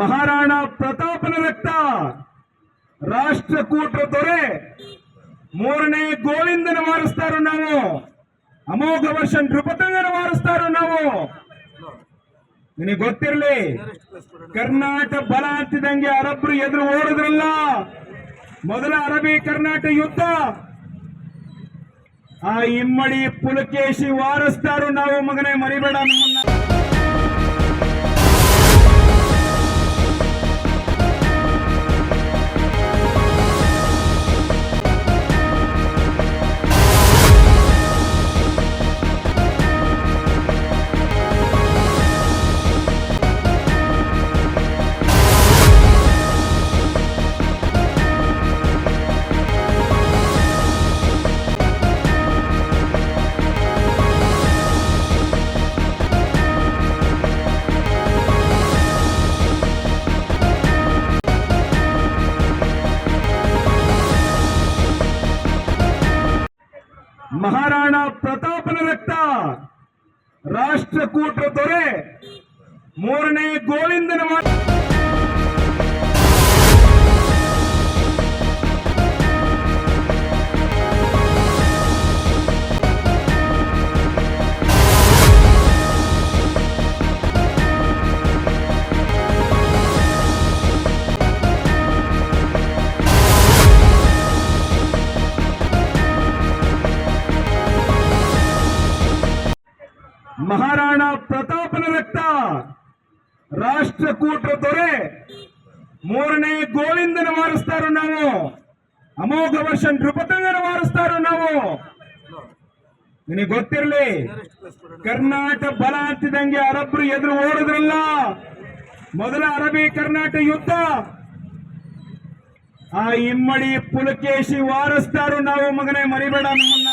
ಮಹಾರಾಣ ಪ್ರತಾಪನ ರಕ್ತ. ರಾಷ್ಟ್ರಕೂಟ ದೊರೆ ಮೂರನೇ ಗೋವಿಂದನ ವಾರಿಸ್ತಾರೋ ನಾವು. ಅಮೋಘ ವರ್ಷ ನೃಪತಂಗನ ವಾರಿಸ್ತಾರೋ ನಾವು. ನಿನಗೆ ಗೊತ್ತಿರಲಿ ಕರ್ನಾಟಕ ಬಲ ಅಂತಿದಂಗೆ ಅರಬ್ರು ಎದುರು ಓಡಿದ್ರಲ್ಲ. ಮೊದಲ ಅರಬಿ ಕರ್ನಾಟಕ ಯುದ್ಧ. ಆ ಇಮ್ಮಡಿ ಪುಲಕೇಶಿ ವಾರಸ್ತಾರು ನಾವು ಮಗನೇ ಮರಿಬೇಡ ನಮ್ಮನ್ನ. ಮಹಾರಾಣ ಪ್ರತಾಪನ ರಕ್ತ. ರಾಷ್ಟ್ರಕೂಟ ದೊರೆ. ಮೂರನೇ ಗೋವಿಂದನ ಮಹಾರಾಣ ಪ್ರತಾಪನ ರಕ್ತ. ರಾಷ್ಟ್ರಕೂಟ ದೊರೆ ಮೂರನೇ ಗೋವಿಂದನ ವಾರಿಸ್ತಾರೋ ನಾವು. ಅಮೋಘ ವರ್ಷ ನೃಪತಂಗನ ವಾರಿಸ್ತಾರೋ ನಾವು. ನಿನಗೆ ಗೊತ್ತಿರಲಿ ಕರ್ನಾಟಕ ಬಲ ಅಂತಿದಂಗೆ ಅರಬ್ರು ಎದುರು ಓಡಿದ್ರಲ್ಲ. ಮೊದಲ ಅರಬಿ ಕರ್ನಾಟಕ ಯುದ್ಧ. ಆ ಇಮ್ಮಡಿ ಪುಲಕೇಶಿ ವಾರಿಸ್ತಾರೋ ನಾವು ಮಗನೇ ಮರಿಬೇಡ ನಮ್ಮನ್ನ.